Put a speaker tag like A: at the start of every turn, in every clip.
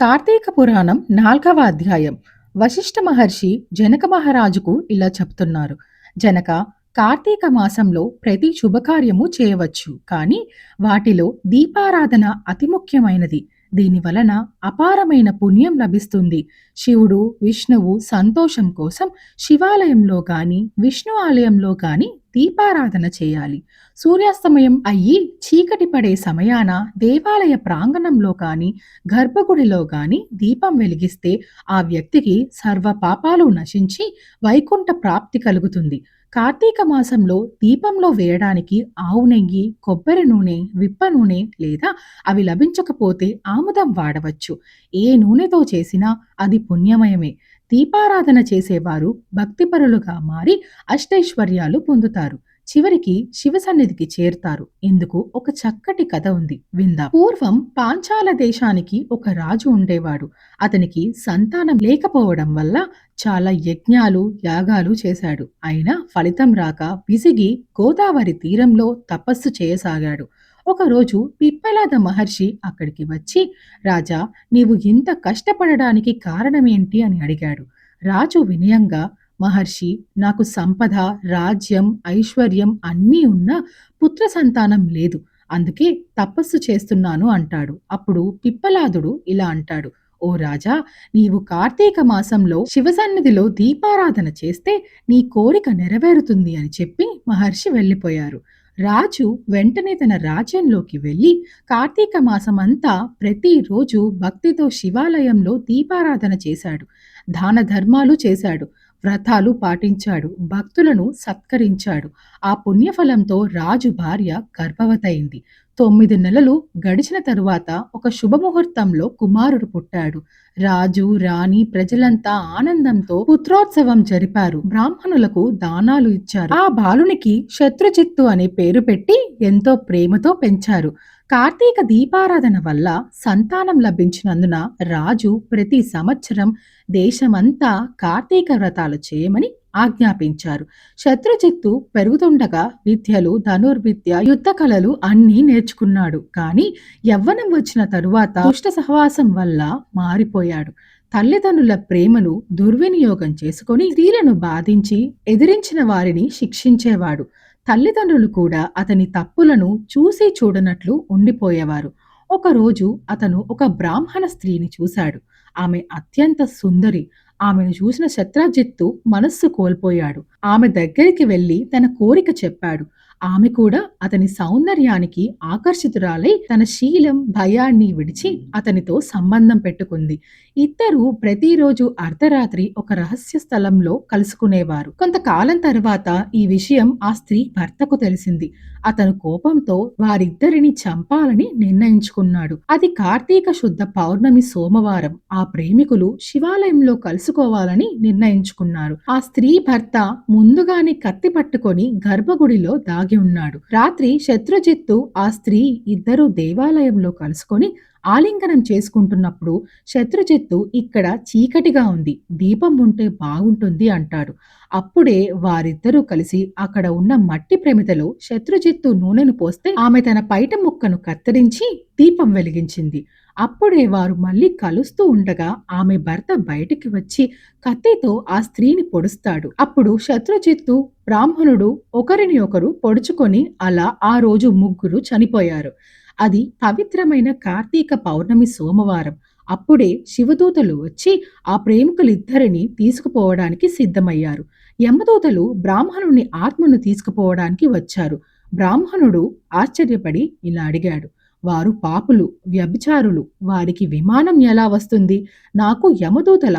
A: కార్తీక పురాణం నాల్గవ అధ్యాయం. వశిష్ఠ మహర్షి జనక మహారాజుకు ఇలా చెప్తున్నారు. జనక కార్తీక మాసంలో ప్రతి శుభకార్యము చేయవచ్చు. కానీ వాటిలో దీపారాధన అతి ముఖ్యమైనది. దీని వలన అపారమైన పుణ్యం లభిస్తుంది. శివుడు విష్ణువు సంతోషం కోసం శివాలయంలో గాని విష్ణు ఆలయంలో గాని దీపారాధన చేయాలి. సూర్యాస్తమయం అయ్యి చీకటి పడే సమయాన దేవాలయ ప్రాంగణంలో కానీ గర్భగుడిలో గాని దీపం వెలిగిస్తే ఆ వ్యక్తికి సర్వ పాపాలు నశించి వైకుంఠ ప్రాప్తి కలుగుతుంది. కార్తీక మాసంలో దీపంలో వేయడానికి ఆవు నెయ్యి కొబ్బరి నూనె విప్ప నూనె లేదా అవి లభించకపోతే ఆముదం వాడవచ్చు. ఏ నూనెతో చేసినా అది పుణ్యమయమే. దీపారాధన చేసేవారు భక్తిపరులుగా మారి అష్టైశ్వర్యాలు పొందుతారు. చివరికి శివ సన్నిధికి చేరుతారు. ఇందుకు ఒక చక్కటి కథ ఉంది. విందా. పూర్వం పాంచాల దేశానికి ఒక రాజు ఉండేవాడు. అతనికి సంతానం లేకపోవడం వల్ల చాలా యజ్ఞాలు యాగాలు చేశాడు. అయినా ఫలితం రాక విసిగి గోదావరి తీరంలో తపస్సు చేయసాగాడు. ఒకరోజు పిప్పలాద మహర్షి అక్కడికి వచ్చి రాజా నీవు ఇంత కష్టపడడానికి కారణమేంటి? అని అడిగాడు. రాజు వినయంగా మహర్షి నాకు సంపద రాజ్యం ఐశ్వర్యం అన్నీ ఉన్నా పుత్ర సంతానం లేదు. అందుకే తపస్సు చేస్తున్నాను అంటాడు. అప్పుడు పిప్పలాదుడు ఇలా అంటాడు. ఓ రాజా నీవు కార్తీక మాసంలో శివసన్నిధిలో దీపారాధన చేస్తే నీ కోరిక నెరవేరుతుంది అని చెప్పి మహర్షి వెళ్ళిపోయారు. రాజు వెంటనే తన రాజ్యంలోకి వెళ్ళి కార్తీక మాసమంతా ప్రతిరోజు భక్తితో శివాలయంలో దీపారాధన చేశాడు. దాన ధర్మాలు చేశాడు. వ్రతాలు పాటించాడు భక్తులను సత్కరించాడు. ఆ పుణ్యఫలంతో రాజు భార్య గర్భవతయింది. తొమ్మిది నెలలు గడిచిన తరువాత ఒక శుభముహూర్తంలో కుమారుడు పుట్టాడు. రాజు రాణి ప్రజలంతా ఆనందంతో పుత్రోత్సవం జరిపారు. బ్రాహ్మణులకు దానాలు ఇచ్చారు. ఆ బాలునికి శత్రుజిత్తు అనే పేరు పెట్టి ఎంతో ప్రేమతో పెంచారు. కార్తీక దీపారాధన వల్ల సంతానం లభించినందున రాజు ప్రతి సంవత్సరం దేశమంతా కార్తీక వ్రతాలు చేయమని ఆజ్ఞాపించారు. శత్రుజిత్తు పెరుగుతుండగా విద్యలు ధనుర్విద్య యుద్ధ కళలు అన్నీ నేర్చుకున్నాడు. కానీ యవ్వనం వచ్చిన తరువాత దుష్ట సహవాసం వల్ల మారిపోయాడు. తల్లిదండ్రుల ప్రేమను దుర్వినియోగం చేసుకొని స్త్రీలను బాధించి ఎదిరించిన వారిని శిక్షించేవాడు. తల్లిదండ్రులు కూడా అతని తప్పులను చూసి చూడనట్లు ఉండిపోయేవారు. ఒకరోజు అతను ఒక బ్రాహ్మణ స్త్రీని చూశాడు. ఆమె అత్యంత సుందరి. ఆమెను చూసిన శత్రాజిత్తు మనస్సు కోల్పోయాడు. ఆమె దగ్గరికి వెళ్ళి తన కోరిక చెప్పాడు. ఆమె కూడా అతని సౌందర్యానికి ఆకర్షితురాలై తన శీలం భయాన్ని విడిచి అతనితో సంబంధం పెట్టుకుంది. ఇద్దరు ప్రతిరోజు అర్ధరాత్రి ఒక రహస్య స్థలంలో కలుసుకునేవారు. కొంతకాలం తర్వాత ఈ విషయం ఆ స్త్రీ భర్తకు తెలిసింది. అతను కోపంతో వారిద్దరిని చంపాలని నిర్ణయించుకున్నాడు. అది కార్తీక శుద్ధ పౌర్ణమి సోమవారం. ఆ ప్రేమికులు శివాలయంలో కలుసుకోవాలని నిర్ణయించుకున్నారు. ఆ స్త్రీ భర్త ముందుగానే కత్తి పట్టుకొని గర్భగుడిలో దాగి ఉన్నాడు. రాత్రి శత్రుజిత్తు ఆ స్త్రీ ఇద్దరు దేవాలయంలో కలుసుకొని ఆలింగనం చేసుకుంటున్నప్పుడు శత్రుజిత్తు ఇక్కడ చీకటిగా ఉంది. దీపం ఉంటే బాగుంటుంది అంటాడు. అప్పుడే వారిద్దరూ కలిసి అక్కడ ఉన్న మట్టి ప్రమిదలో శత్రుజిత్తు నూనెను పోస్తే ఆమె తన పైట ముక్కను కత్తిరించి దీపం వెలిగించింది. అప్పుడే వారు మళ్ళీ కలుస్తూ ఉండగా ఆమె భర్త బయటికి వచ్చి కత్తితో ఆ స్త్రీని పొడుస్తాడు. అప్పుడు శత్రుజిత్తు బ్రాహ్మణుడు ఒకరిని ఒకరు పొడుచుకొని అలా ఆ రోజు ముగ్గురు చనిపోయారు. అది పవిత్రమైన కార్తీక పౌర్ణమి సోమవారం. అప్పుడే శివదూతలు వచ్చి ఆ ప్రేమికులిద్దరిని తీసుకుపోవడానికి సిద్ధమయ్యారు. యమదూతలు బ్రాహ్మణుని ఆత్మను తీసుకుపోవడానికి వచ్చారు. బ్రాహ్మణుడు ఆశ్చర్యపడి ఇలా అడిగాడు. వారు పాపులు వ్యభిచారులు. వారికి విమానం ఎలా వస్తుంది? నాకు యమదూతల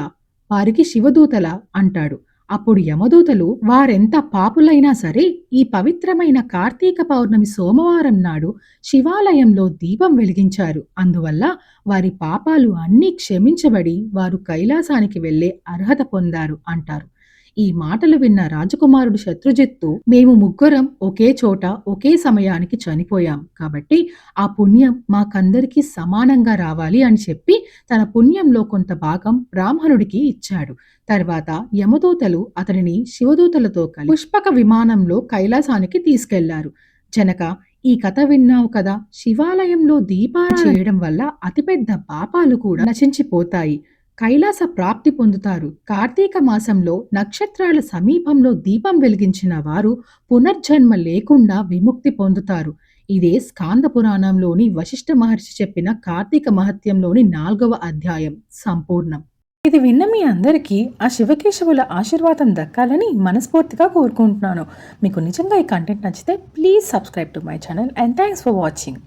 A: వారికి శివదూతల అంటాడు. అప్పుడు యమదూతలు వారెంత పాపులైనా సరే ఈ పవిత్రమైన కార్తీక పౌర్ణమి సోమవారం నాడు శివాలయంలో దీపం వెలిగించారు. అందువల్ల వారి పాపాలు అన్నీ క్షమించబడి వారు కైలాసానికి వెళ్ళే అర్హత పొందారు అంటారు. ఈ మాటలు విన్న రాజకుమారుడు శత్రుజిత్తు మేము ముగ్గురం ఒకే చోట ఒకే సమయానికి చనిపోయాం. కాబట్టి ఆ పుణ్యం మాకందరికీ సమానంగా రావాలి అని చెప్పి తన పుణ్యంలో కొంత భాగం బ్రాహ్మణుడికి ఇచ్చాడు. తర్వాత యమదూతలు అతనిని శివదూతలతో కలిసి పుష్పక విమానంలో కైలాసానికి తీసుకెళ్ళారు. జనక ఈ కథ విన్నావు కదా! శివాలయంలో దీపారాధన చేయడం వల్ల అతిపెద్ద పాపాలు కూడా నశించిపోతాయి. కైలాస ప్రాప్తి పొందుతారు. కార్తీక మాసంలో నక్షత్రాల సమీపంలో దీపం వెలిగించిన వారు పునర్జన్మ లేకుండా విముక్తి పొందుతారు. ఇదే స్కాంద పురాణంలోని వశిష్ఠ మహర్షి చెప్పిన కార్తీక మహత్యంలోని నాలుగవ అధ్యాయం సంపూర్ణం. ఇది విన్న మీ అందరికీ ఆ శివకేశవుల ఆశీర్వాదం దక్కాలని మనస్ఫూర్తిగా కోరుకుంటున్నాను. మీకు నిజంగా ఈ కంటెంట్ నచ్చితే please subscribe to my channel and thanks for watching